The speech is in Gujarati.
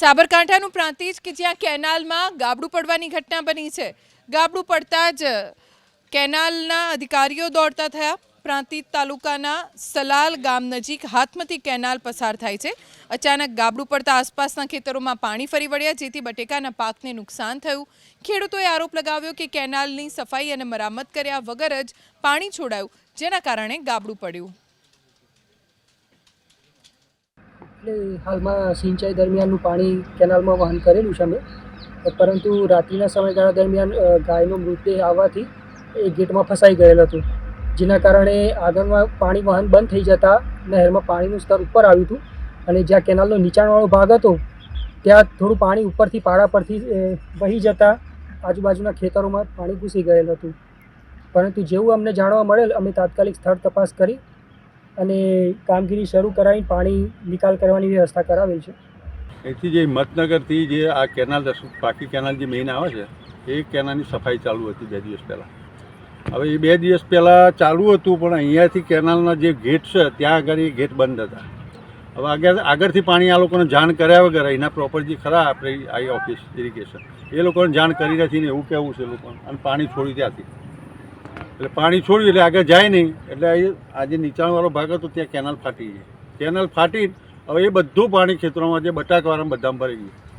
સાબરકાંઠાનું પ્રાંતિજ કે જ્યાં કેનાલમાં ગાબડું પડવાની ઘટના બની છે. ગાબડું પડતા જ કેનાલના અધિકારીઓ દોડતા થયા. પ્રાંતિજ તાલુકાના સલાલ ગામ નજીક હાથમતી કેનાલ પસાર થાય છે. અચાનક ગાબડું પડતા આસપાસના ખેતરોમાં પાણી ફરી વળ્યા, જેથી બટેકાના પાકને નુકસાન થયું. ખેડૂતોએ આરોપ લગાવ્યો કે કેનાલની સફાઈ અને મરામત કર્યા વગર જ પાણી છોડાયું, જેના કારણે ગાબડું પડ્યું. એટલે હાલમાં સિંચાઈ દરમિયાનનું પાણી કેનાલમાં વહન કરેલું છે અમે. પરંતુ રાત્રિના સમયગાળા દરમિયાન ગાયનો મૃતદેહ આવવાથી એ ગેટમાં ફસાઈ ગયેલ હતું. જેના કારણે આગળમાં પાણી વહન બંધ થઈ જતાં નહેરમાં પાણીનું સ્તર ઉપર આવ્યું હતું અને જ્યાં કેનાલનો નીચાણવાળો ભાગ હતો, ત્યાં થોડું પાણી ઉપરથી પાડા પરથી વહી જતાં આજુબાજુના ખેતરોમાં પાણી ઘૂસી ગયેલ હતું. પરંતુ જેવું અમને જાણવા મળેલ, અમે તાત્કાલિક સ્થળ તપાસ કરી અને કામગીરી શરૂ કરાવી પાણી નિકાલ કરવાની વ્યવસ્થા કરાવેલ છે. અહીંથી જે હિંમતનગરથી જે આ કેનાલ પાકી કેનાલ જે મેઇન આવે છે, એ કેનાલની સફાઈ ચાલુ હતી બે દિવસ પહેલાં. હવે એ બે દિવસ પહેલાં ચાલુ હતું, પણ અહીંયાથી કેનાલના જે ગેટ છે, ત્યાં આગળ એ ગેટ બંધ હતા. હવે આગળ, આગળથી પાણી આ લોકોને જાણ કર્યા વગર અહીંના પ્રોપર્ટી ખરા આપણે, આઈ ઓફિસ ઇરિગેશન એ લોકોને જાણ કરી નથી ને એવું કહેવું છે લોકોને. અને પાણી છોડી ત્યાંથી. એટલે પાણી છોડ્યું એટલે આગળ જાય નહીં. એટલે આજે નીચાણવાળો ભાગ હતો, ત્યાં કેનાલ ફાટી ગઈ. કેનાલ ફાટી, હવે એ બધું પાણી ખેતરોમાં જે બટાકાવાળા બધામાં ભરી ગયું.